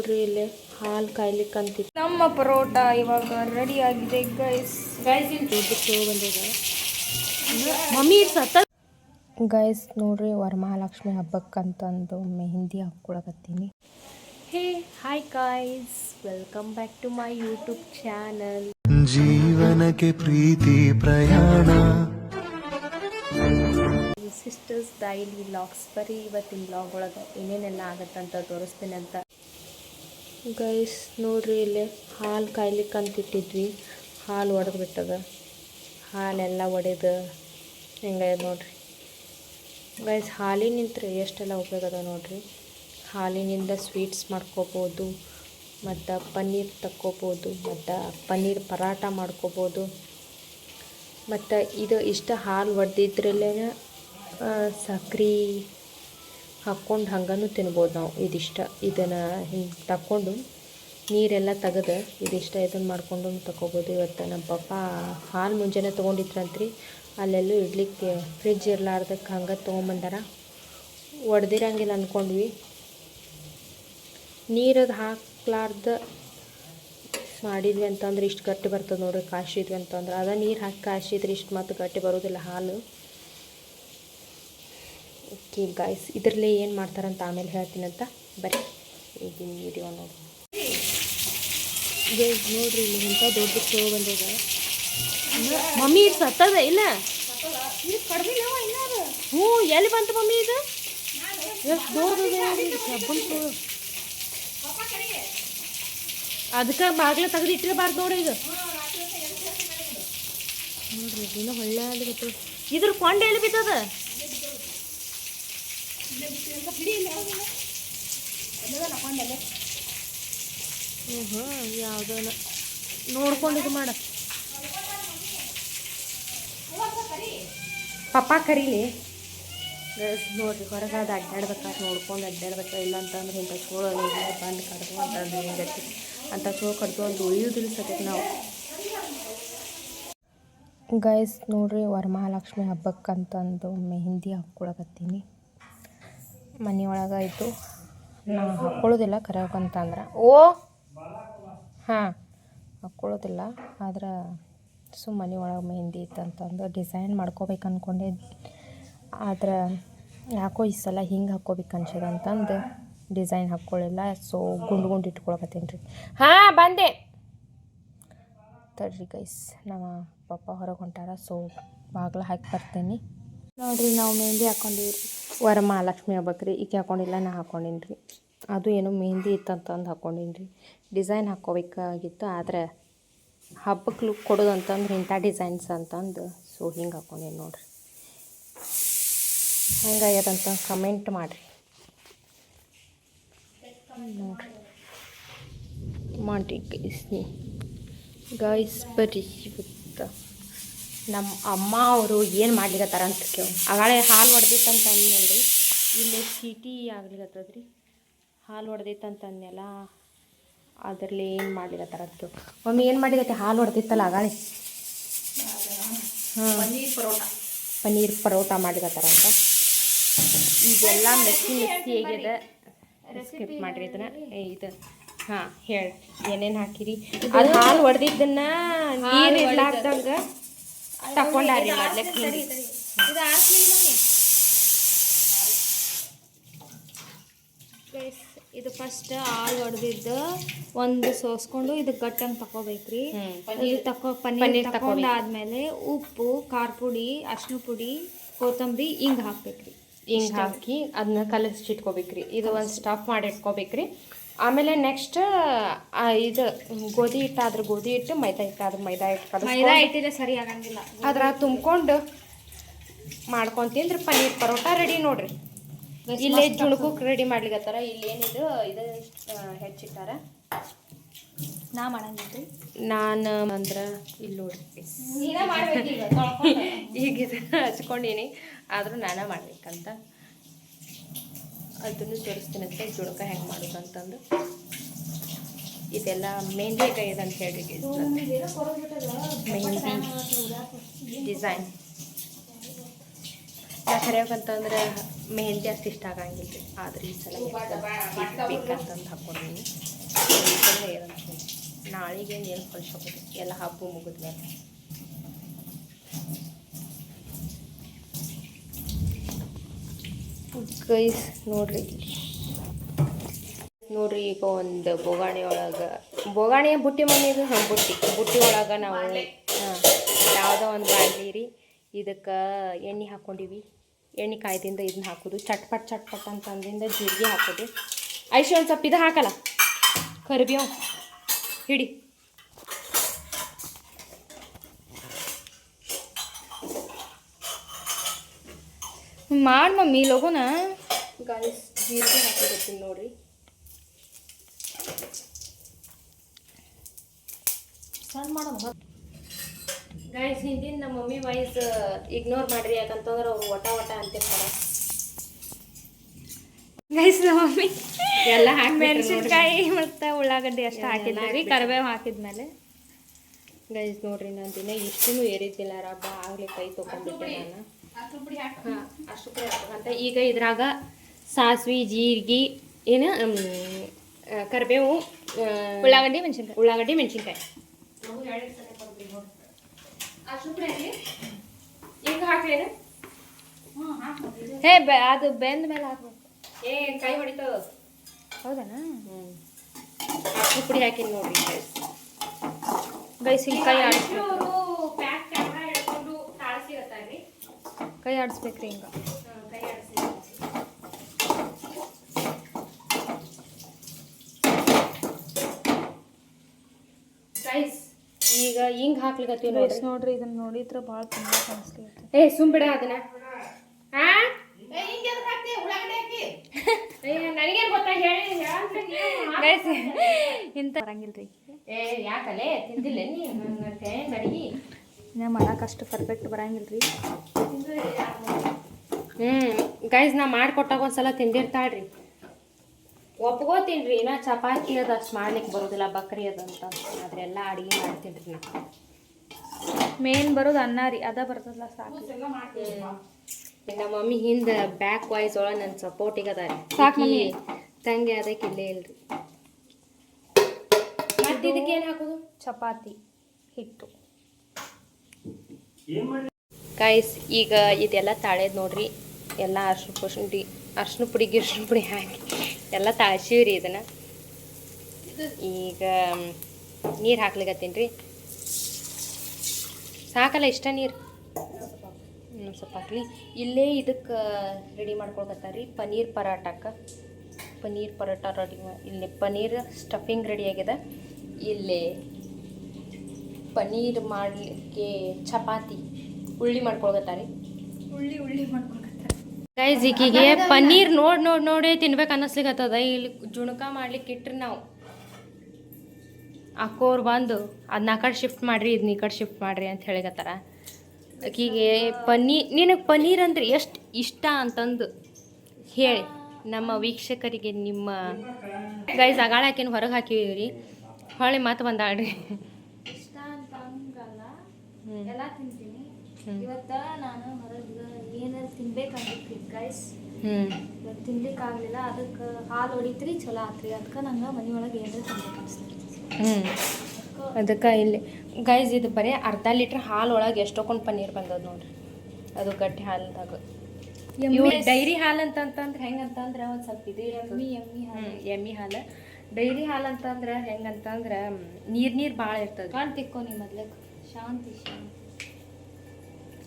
ನೋಡ್ರಿ ಇಲ್ಲಿ ಹಾಲು ಕಾಯ್ಲಿಕ್ಕೆ ಅಂತಿತ್ತು ನಮ್ಮ ಪರೋಟ ಇವಾಗ ರೆಡಿ ಆಗಿದೆ ಗೈಸ್ ಗೈಸ್ ಮಮ್ಮಿ ಸತ ಗೈಸ್ ನೋಡ್ರಿ ವರಮಹಾಲಕ್ಷ್ಮಿ ಹಬ್ಬಕ್ಕಂತಂದು mehndi ಹಾಕೊಳಕತ್ತೀನಿ hey hi guys welcome back to my YouTube channel ಜೀವನಕ್ಕೆ ಪ್ರೀತಿ ಪ್ರಯಾಣ. ಸಿಸ್ಟರ್ಸ್ ಡೈಲಿ ವ್ಲಾಗ್ಸ್ ಬರೀ ಇವತ್ತಿನ ವ್ಲಾಗ್ ಒಳಗೆ ಏನೇನೆಲ್ಲ ಆಗತ್ತಂತ ತೋರಿಸ್ತೀನಿ ಅಂತ ಗೈಸ್ ನೋಡ್ರಿ ಇಲ್ಲಿ ಹಾಲು ಕಾಯ್ಲಿಕ್ಕೆ ಅಂತಿಟ್ಟಿದ್ವಿ. ಹಾಲು ಒಡೆದು ಬಿಟ್ಟದ. ಹಾಲೆಲ್ಲ ಒಡೆದು ಹೆಂಗಾಗ್ಯದ ನೋಡ್ರಿ. ಗೈಸ್ ಹಾಲಿನಿಂದ ಎಷ್ಟೆಲ್ಲ ಉಪಯೋಗ ಅದ ನೋಡ್ರಿ. ಹಾಲಿನಿಂದ ಸ್ವೀಟ್ಸ್ ಮಾಡ್ಕೋಬೋದು, ಮತ್ತು ಪನ್ನೀರ್ ತಕ್ಕೋಬೋದು, ಮತ್ತು ಪನ್ನೀರ್ ಪರಾಟ ಮಾಡ್ಕೋಬೋದು. ಮತ್ತು ಇದು ಇಷ್ಟ ಹಾಲು ಒಡೆದಿದ್ರಲ್ಲೇ ಸಕ್ರೆ ಹಾಕ್ಕೊಂಡು ಹಂಗೂ ತಿನ್ಬೋದು ನಾವು. ಇದಿಷ್ಟ. ಇದನ್ನು ಹಿಂಗೆ ತಕ್ಕೊಂಡು ನೀರೆಲ್ಲ ತೆಗೆದು ಇದಿಷ್ಟ ಇದನ್ನು ಮಾಡ್ಕೊಂಡು ತಗೋಬೋದು ಇವತ್ತು ನಮ್ಮ ಪಾಪ ಹಾಲು ಮುಂಜಾನೆ ತೊಗೊಂಡಿದ್ರಂತ್ರಿ. ಅಲ್ಲೆಲ್ಲೂ ಇಡ್ಲಿಕ್ಕೆ ಫ್ರಿಜ್ ಇರಲಾರ್ದಕ್ಕೆ ಹಂಗೆ ತೊಗೊಂಬಂದಾರ. ಒಡೆದಿರಂಗಿಲ್ಲ ಅಂದ್ಕೊಂಡ್ವಿ ನೀರದು ಹಾಕ್ಲಾರ್ದ ಮಾಡಿದ್ವಿ ಅಂತಂದ್ರೆ ಇಷ್ಟು ಗಟ್ಟಿ ಬರ್ತದೆ ನೋಡ್ರಿ ಕಾಯಿಸಿದ್ವಿ ಅಂತಂದ್ರೆ. ಅದ ನೀರು ಹಾಕಿ ಕಾಯಿಸಿದ್ರೆ ಇಷ್ಟು ಮತ್ತು ಗಟ್ಟಿ ಬರೋದಿಲ್ಲ ಹಾಲು. ಓಕೆ ಗಾಯ್ಸ್ ಇದರಲ್ಲಿ ಏನು ಮಾಡ್ತಾರಂತ ಆಮೇಲೆ ಹೇಳ್ತೀನಂತ ಬರೀ ಈಗಿನ ವಿಡಿಯೋ ನೋಡಿ ನೋಡ್ರಿ, ಇಲ್ಲಿ ಇಂಥ ದೊಡ್ಡ ಶೋ ಬಂದಿದೆ. ಮಮ್ಮಿ ಇದು ಸತ್ತದ ಇಲ್ಲ ಹ್ಞೂ, ಎಲ್ಲಿ ಬಂತು ಮಮ್ಮಿ ಇದು? ಅದಕ್ಕೆ ಬಾಗಿಲ ತೆಗೆದು ಇಟ್ಟಿರಬಾರ್ದು ನೋಡ್ರಿ ಇದು. ನೋಡ್ರಿ, ಇನ್ನೂ ಒಳ್ಳೆ ಇದ್ರ ಕೊಂಡೆ ಎಲ್ಲಿ ಬಿದ್ದದ? ಹ್ಞೂ ಹ್ಞೂ ಯಾವುದೋ ನೋಡ್ಕೊಂಡು ಇದು ಮಾಡ. ಪಪ್ಪ ಕರೀಲಿ. ನೋಡಿರಿ ಹೊರಗೆ ಅದು ಅಡ್ಡಾಡ್ಬೇಕಾದ್ರೆ ನೋಡ್ಕೊಂಡು ಅಡ್ಡಾಡ್ಬೇಕು? ಇಲ್ಲ ಅಂತಂದ್ರೆ ಇಂಥ ಚೋಳ ಬಂದು ಕಡ್ದು ಅಂತಂದ್ರೆ ಹೆಂಗತಿ ಅಂತ ಚೋಳ ಕಡ್ದು ಒಂದು ಉಳಿಯೋದಿಲ್ಲ ಸತ್ಯಕ್ಕೆ ನಾವು. ಗೈಸ್, ನೋಡ್ರಿ, ವರಮಹಾಲಕ್ಷ್ಮಿ ಹಬ್ಬಕ್ಕಂತಂದು ಮೆಹಂದಿ ಹಾಕ್ಕೊಳಕತ್ತೀನಿ. ಮನೆ ಒಳಗೆ ಆಯಿತು ನಾ ಹಾಕ್ಕೊಳ್ಳೋದಿಲ್ಲ ಕರೆಯೋಕಂತಂದ್ರೆ ಓ! ಹಾಂ. ಹಾಕ್ಕೊಳ್ಳೋದಿಲ್ಲ ಆದ್ರೆ ಸುಮ್ಮ ಮನೆ ಒಳಗೆ ಮೆಹಂದಿ ಇತ್ತಂತಂದು ಡಿಸೈನ್ ಮಾಡ್ಕೋಬೇಕು ಅಂದ್ಕೊಂಡೆ ಆದ್ರೆ ಯಾಕೋ ಈ ಸಲ ಹಿಂಗೆ ಹಾಕ್ಕೋಬೇಕು ಅನ್ಸದ ಅಂತಂದು ಡಿಸೈನ್ ಹಾಕ್ಕೊಳ್ಳಿಲ್ಲ ಸೊ ಗುಂಡು ಗುಂಡು ಇಟ್ಕೊಳಕತ್ತೀನಿ ರೀ ಹಾಂ ಬಂದೆ. ತಡ್ರಿ ಗೈಸ್ ನಮ್ಮ ಪಪ್ಪ ಹೊರಗೆ ಹೊಂಟಾರ. ಸೊ ಬಾಗ್ಲ ಹಾಕಿ ಬರ್ತೀನಿ. ನೋಡಿರಿ ನಾವು ಮೆಹಂದಿ ಹಾಕ್ಕೊಂಡಿವ್ರಿ ವರಮಹಾಲಕ್ಷ್ಮಿ ಹಬ್ಬಕ್ಕೆ ರೀ ಈಕೆ ಹಾಕೊಂಡಿಲ್ಲ, ನಾ ಹಾಕ್ಕೊಂಡಿನಿ ರೀ ಅದು ಏನು ಮೆಹಂದಿ ಇತ್ತಂತಂದು ಹಾಕ್ಕೊಂಡಿನಿ ರೀ ಡಿಸೈನ್ ಹಾಕ್ಕೋಬೇಕಾಗಿತ್ತು ಆದರೆ ಹಬ್ಬಕ್ಕೆ ಲುಕ್ ಕೊಡೋದು ಅಂತಂದ್ರೆ ಇಂಥ ಡಿಸೈನ್ಸ್ ಅಂತಂದು ಸೊ ಹಿಂಗೆ ಹಾಕ್ಕೊಂಡೀನಿ ನೋಡಿರಿ. ಹೆಂಗಾಗ್ಯದಂತ ಕಮೆಂಟ್ ಮಾಡಿರಿ. ನೋಡಿರಿ. ಮಾಡಿ ಗೈಸ್ ಗೈಸ್ ಇವತ್ತು ನಮ್ಮ ಅಮ್ಮ ಅವರು ಏನು ಮಾಡ್ಲಿಕತ್ತಾರ ಅಂತ ಕೇಳಿ. ಆಗಾಳೆ ಹಾಲು ಹೊಡೆದಿತ್ತಂತ ಅಂದ್ನಲ್ರಿ. ಇಲ್ಲಿ ಚೀಟಿ ಆಗ್ಲಿಕತ್ತದ್ರಿ. ಹಾಲು ಹೊಡೆದಿತ್ತಂತ ಅಂದ್ನಲ್ಲ ಅದರಲ್ಲಿ ಏನು ಮಾಡ್ಲಿಕತ್ತಾರ ಅಂತ ಕೇಳಿ. ಮಮ್ಮಿ ಏನು ಮಾಡ್ಲಿಕತ್ತೆ? ಹಾಲು ಹೊಡೆದಿತ್ತಲ್ಲ ಆಗಾಳೆ ಹಾಂ ಪನ್ನೀರ್ ಪರೋಟ. ಪನ್ನೀರ್ ಪರೋಟ ಮಾಡ್ಲಿಕತ್ತಾರಂತ ಈಗೆಲ್ಲ ಮೆಸ್ಸಿ ಮೆಸ್ಸಿ ಹೇಗಿದೆ. ಸ್ಕಿಪ್ ಮಾಡಿರಿ ಇದನ್ನ. ಏ, ಇದು ಹಾಂ ಹೇಳಿ. ಏನೇನು ಹಾಕಿರಿ? ಅದು ಹಾಲು ಹೊಡೆದಿದ್ದನ್ನ ನೀರು ಇರ್ಲಾರ್ದಂಗ ತಕೊಂಡಾರಿ ಹಿಂಡಿ ಇದು ಫಸ್ಟ್ ಹಾಲು ಹೊಡೆದಿದ್ದು ಒಂದು ಸೋಸ್ಕೊಂಡು ಇದು ಗಟ್ಟಂಗೆ ತಕೋಬೇಕ್ರಿ. ಇದು ತಕೋ ಪನ್ನೀರ್. ತಕೊಂಡಾದ್ಮೇಲೆ ಉಪ್ಪು ಖಾರ ಪುಡಿ ಅರ್ಶಿನ ಪುಡಿ ಕೊತ್ತಂಬರಿ ಹಿಂಗೆ ಹಾಕ್ಬೇಕ್ರಿ. ಹಿಂಗೆ ಹಾಕಿ ಅದನ್ನ ಕಲಸಿಟ್ಕೋಬೇಕ್ರಿ ಇದು ಒಂದು ಸ್ಟಫ್ ಮಾಡಿ ಇಟ್ಕೋಬೇಕ್ರಿ ಆಮೇಲೆ ನೆಕ್ಸ್ಟ್ ಇದು ಗೋಧಿ ಹಿಟ್ಟಾದ್ರೆ ಗೋಧಿ ಹಿಟ್ಟು ಮೈದಾ ಹಿಟ್ಟಾದ್ರೆ ಮೈದಾ ಹಿಟ್ಟು ಮೈದಾ ಇಟ್ಟಿದ್ರೆ ಸರಿ ಆಗಂಗಿಲ್ಲ. ಅದ್ರ ತುಂಬ್ಕೊಂಡು ಮಾಡ್ಕೊಂಡು ತಿಂದ್ರೆ ಪನ್ನೀರ್ ಪರೋಟ ರೆಡಿ ನೋಡ್ರಿ. ಇಲ್ಲೇ ಜುಣುಕಕ್ಕೆ ರೆಡಿ ಮಾಡ್ಲಿಕತ್ತಾರ ಇಲ್ಲಿ ಏನಿದು ಇದು ಹೆಚ್ಚಿಟ್ಟಾರ. ನಾ ಮಾಡಂಗಿಲ್ರಿ. ನಾನು ಅಂದ್ರ ಇಲ್ಲಿ ನೋಡ್ರಿ. ಈಗ ಹಚ್ಕೊಂಡೀನಿ ಆದ್ರೂ ನಾನೇ ಮಾಡ್ಬೇಕಂತ. ಅದನ್ನು ತೋರಿಸ್ತೀನಂತೆ ಜುಣಕ ಹೆಂಗೆ ಮಾಡೋದು ಅಂತಂದು. ಇದೆಲ್ಲ ಮೆಹಂದಿ ಕೈಯದ ಅಂತ ಹೇಳಿ ಮೆಹಂದಿ ಡಿಸೈನ್ ಯಾಕಂತಂದ್ರೆ ಮೆಹಂದಿ ಅಷ್ಟು ಇಷ್ಟ ಆಗಂಗಿಲ್ಲ ರೀ. ಆದ್ರೆ ಈ ಸಲ ಬೇಕಂತಂದು ಹಾಕ್ಕೊಂಡೀನಿ ನಾಳೆಗೆ ಏನು ಕಳ್ಸೋದು ಎಲ್ಲ ಹಬ್ಬ ಮುಗಿದ್ಮೇಲೆ. ಗೈಸ್ ನೋಡ್ರಿ. ನೋಡ್ರಿ ಈಗ ಒಂದು ಬೊಗಾಣಿ ಒಳಗೆ ಬೊಗಾಣಿ ಬುಟ್ಟಿ ಮನೆಗೆ ಹಾಂ ಬುಟ್ಟಿ. ಬುಟ್ಟಿ ಒಳಗೆ ನಾವು ಹಾಂ ಯಾವುದೋ ಒಂದು ಬಾಣಲಿ ರೀ. ಇದಕ್ಕೆ ಎಣ್ಣೆ ಹಾಕ್ಕೊಂಡಿವಿ ಎಣ್ಣೆ ಕಾಯ್ದಿಂದ ಇದನ್ನ ಹಾಕೋದು. ಚಟ್ಪಟ್ ಚಟ್ಪಟ್ ಅಂತಂದಿಂದ ಜೀರಿಗೆ ಹಾಕೋದು. ಐಶಿ ಒಂದು ಸ್ವಲ್ಪ ಇದು ಹಾಕಲ್ಲ. ಕರಿಬೇವು. ಹಿಡಿ. ಮಾಡಿ ಮಮ್ಮಿ ಲಗೋನ. ಗಾಯ್ಸ್ ಜೀರಿಗೆ ಹಾಕಿರ್ತೀನಿ ನೋಡ್ರಿ ಸಣ್ಣ ಮಾಡಮ್ಮ ಗಾಯ್ಸ್ ಹಿಂದಿನ ನಮ್ಮ ಮಮ್ಮಿ ವಾಯ್ಸ್ ಇಗ್ನೋರ್ ಮಾಡ್ರಿ ಯಾಕಂತಂದ್ರೆ ಅವ್ರು ಒಟ ಒಟ ಅಂತಿರ್ತಾರೆ. ಗೈಸ್ ನಮ್ಮ ಮಮ್ಮಿ ಎಲ್ಲ ಹಾಕಿ ಮೆಣಸಿನ್ಕಾಯಿ ಮತ್ತು ಉಳ್ಳಾಗಡ್ಡಿ ಅಷ್ಟು ಹಾಕಿದ್ರಿ ಕರಿಬೇವು ಹಾಕಿದ್ಮೇಲೆ. ಗೈಸ್ ನೋಡ್ರಿ ನಾನು ದಿನ ಇಷ್ಟೂ ಏರಿದ್ದಿಲ್ಲ ರಬ್ಬ ಆಗ್ಲಿ ಕೈ ತೊಗೊಂಡಿದ್ದೆ ನಾನು. ಹಾಂ ಅಷ್ಟು ಪುಡಿ ಹಾಕ್ಬೇಕಂತ ಈಗ ಇದ್ರಾಗ ಸಾಸ್ವಿ ಜೀರಿಗೆ ಏನು ಮ್, ಆ, ಕರಿಬೇವು ಆ, ಉಳ್ಳಾಗಡ್ಡಿ ಮೆಣಸಿನ್ಕಾಯಿ. ಉಳ್ಳಾಗಡ್ಡಿ ಮೆಣಸಿನ್ಕಾಯಿ. ಈಗ ಹಾಕ್ಲೇನು ಹೇ ಬೆ ಅದು ಬೆಂದ ಮೇಲೆ ಹಾಕ್ಬೇಕು. ಏ ಕೈ ಹೊಡಿತದ ಹೌದನಾ? ಹ್ಞೂ ಅಷ್ಟು ಪುಡಿ ಹಾಕಿನಿ ನೋಡ್ರಿ guys. ಗೈಸ್ ಹಿಂಗೆ ಕೈ ಆಡಿಸ್ಬೇಕು. ಕೈ ಆಡಿಸ್ಬೇಕ್ರಿ ಹಿಂಗೆ ಈಗ ಹಿಂಗ್ ಹಾಕ್ಲಿಕತ್ತೀವಿ ನೋಡಿ ನೋಡ್ರಿ. ನೋಡ್ರಿ ಇದನ್ನ ನೋಡಿದ್ರ ಭಾಳ ತುಂಬಾ ಕಾಣಿಸ್ತೀವಿ ಏ ಸುಮ್ ಬಿಡ ಅದನ್ನ. ಹಾ ಏ, ನನಗೇನ್ ಗೊತ್ತಾ? ಹೇಳಿ ಬರಂಗಿಲ್ರಿ. ಏ ಯಾಕಲೆ ತಿಂದಿಲ್ಲ ನೀ ಮತ್ತೆ ಅಡಿಗೆ ನಾ ಮಾಡೋಕೆ ಅಷ್ಟು ಪರ್ಫೆಕ್ಟ್ ಬರಂಗಿಲ್ಲ ರೀ ಹ್ಞೂ ಗೈಸ್ ನಾ ಮಾಡಿಕೊಟ್ಟಾಗ ಒಂದ್ಸಲ ತಿಂದಿರ್ತಾಳ್ರಿ. ಒಪ್ಕೋತೀನ್ರಿ ನಾ ಚಪಾತಿ ಅದು ಅಷ್ಟು ಮಾಡ್ಲಿಕ್ಕೆ ಬರೋದಿಲ್ಲ ಬಕ್ರಿ ಅದಂತ ಅದರೆಲ್ಲ ಅಡುಗೆ ಮಾಡ್ತೀನಿ ನಾ ಮೇನ್ ಬರೋದು ಅನ್ನ ರೀ ಅದ ಬರ್ತದಲ್ಲ ಸಾಕು. ನಮ್ಮ ಮಮ್ಮಿ ಹಿಂದೆ ಬ್ಯಾಕ್ ವಾಯ್ಸ್ ಒಳಗೆ ನನ್ನ ಸಪೋರ್ಟಿಗೆ ಅದ ಸಾಕು. ತಂಗಿ ಅದಕ್ಕೆ ಇಲ್ಲೇ ಇಲ್ರಿ. ಮತ್ತೆ ಇದಕ್ಕೆ ಏನು ಹಾಕೋದು? ಚಪಾತಿ ಹಿಟ್ಟು. ಗೈಸ್ ಈಗ ಇದೆಲ್ಲ ತಾಳೇದು ನೋಡ್ರಿ. ಎಲ್ಲ ಅರ್ಶಿನ ಪುಡಿ ಅರ್ಶಿನ ಪುಡಿ ಗಿರ್ಶಿನ ಪುಡಿ ಹಾಕಿ ಎಲ್ಲ ತಾಳ್ಸೀವಿ ರೀ ಇದನ್ನು. ಈಗ ನೀರು ಹಾಕ್ಲಿಕ್ಕತ್ತೀನಿ ರೀ. ಸಾಕಲ್ಲ ಇಷ್ಟ ನೀರು? ಇನ್ನೊಂದು ಸ್ವಲ್ಪ ಹಾಕ್ಲಿ. ಇಲ್ಲೇ ಇದಕ್ಕೆ ರೆಡಿ ಮಾಡ್ಕೊಳ್ಕತ್ತಾರ ಪನ್ನೀರ್ ಪರಾಟಕ್ಕೆ. ಪನ್ನೀರ್ ಪರೋಟ ರೆಡಿ ಇಲ್ಲಿ ಪನ್ನೀರ್ ಸ್ಟಫಿಂಗ್ ರೆಡಿ ಆಗಿದೆ. ಇಲ್ಲಿ ಪನ್ನೀರ್ ಮಾಡಲಿಕ್ಕೆ ಚಪಾತಿ ಉಳ್ಳಿ ಮಾಡ್ಕೊಳ್ಕತ್ತಾರೆ. ಉಳ್ಳಿ ಉಳ್ಳಿ ಮಾಡ್ಕೊಳ್ತಾರೆ ಗೈಸ್ ಈಕಿಗೆ ಪನ್ನೀರ್ ನೋಡಿ ನೋಡಿ ನೋಡಿ ತಿನ್ಬೇಕು ಅನ್ನಿಸ್ಲಿಕ್ಕತ್ತದ ಇಲ್ಲಿ ಜುಣಕ ಮಾಡ್ಲಿಕ್ಕೆ ಇಟ್ರಿ ನಾವು. ಅಕ್ಕೋರು ಬಂದು ಅದನ್ನ ಆ ಕಡೆ ಶಿಫ್ಟ್ ಮಾಡ್ರಿ ಇದನ್ನ ಈ ಕಡೆ ಶಿಫ್ಟ್ ಮಾಡ್ರಿ ಅಂತ ಹೇಳಿಕತ್ತಾರ. ಆಕಿಗೆ ಪನ್ನೀರ್ ನಿನಗೆ ಪನ್ನೀರ್ ಅಂದ್ರೆ ಎಷ್ಟು ಇಷ್ಟ ಅಂತಂದು ಹೇಳಿ. ನಮ್ಮ ವೀಕ್ಷಕರಿಗೆ ನಿಮ್ಮ ಗೈಸ್ ಅಗಾಳ ಹಾಕಿನ ಹೊರಗೆ ಹಾಕಿವಿ ಹೊಳ್ಳಿ ಮಾತು ಬಂದಾಳ್ರಿ ಇಷ್ಟ ಅಂತ ಹಂಗಲ್ಲ ಹ್ಮ್. ಎಲ್ಲ ತಿಂತೀನಿ. ಇವತ್ತ ನಾನು ಹೊರಗೆ ಏನಾರು ತಿನ್ಬೇಕಾಗಿತ್ತು ಗೈಸ್ ಇವತ್ತು ತಿನ್ಲಿಕ್ಕೆ ಆಗಲಿಲ್ಲ ಅದಕ್ಕೆ ಹಾಲು ಹೊಡಿತ್ರಿ ಚಲೋ ಆತ್ರಿ. ಅದಕ್ಕೆ ನಂಗೆ ಮನೆಯೊಳಗೆ ಒಳಗೆ ಏನಾರು ತಿನ್ಬೇಕು ಹ್ಞೂ ಅದಕ್ಕೆ ಇಲ್ಲಿ ಗೈಸ್ ಇದು ಬರೀ ಅರ್ಧ ಲೀಟ್ರ್ ಹಾಲು ಒಳಗೆ ಎಷ್ಟೊಕೊಂಡು ಪನ್ನೀರ್ ಬಂದದ ನೋಡ್ರಿ. ಅದು ಗಟ್ಟಿ ಹಾಲ್ದಾಗ. ಡೈರಿ ಹಾಲು ಅಂತಂತಂದ್ರೆ ಹೆಂಗಂತಂದ್ರೆ ಒಂದು ಸ್ವಲ್ಪ ಇದು ಎಮ್ಮಿ ಎಮ್ಮಿ ಹಾಲು. ಎಮ್ಮಿ ಹಾಲು. ಡೈರಿ ಹಾಲು ಅಂತಂದ್ರೆ ಹೆಂಗಂತಂದ್ರೆ ನೀರು ನೀರು ಭಾಳ ಇರ್ತದೆ. ಕಾಣ್ತಿಕ್ಕೋ ತಿಕ್ಕೋ ನೀ ಮೊದ್ಲಕ್ಕೆ ಶಾಂತಿ ಶಾಂತಿ.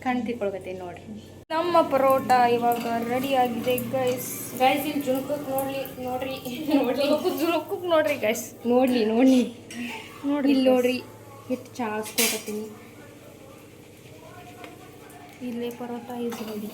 ಕಣ್ ತಿಕ್ಕೊಳ್ಕತ್ತೀನಿ ನೋಡ್ರಿ. ನಮ್ಮ ಪರೋಟ ಇವಾಗ ರೆಡಿ ಆಗಿದೆ ಗೈಸ್ ಗೈಸ್ ಇಲ್ಲಿ ಜುಣ್ಕಕ್ಕೆ ನೋಡ್ಲಿ ನೋಡ್ರಿ. ನೋಡ್ಲಿ. ಜುಳುಕುಕ್ ನೋಡ್ರಿ ಗೈಸ್ ನೋಡ್ಲಿ ನೋಡ್ಲಿ. ನೋಡ್ರಿ ಇಲ್ಲಿ ನೋಡ್ರಿ ಹಿಟ್ಟು ಚಾಸ್ಕೊಳ್ತೀನಿ ಇಲ್ಲೇ ಪರೋಟ ಇಸ್ ರೆಡಿ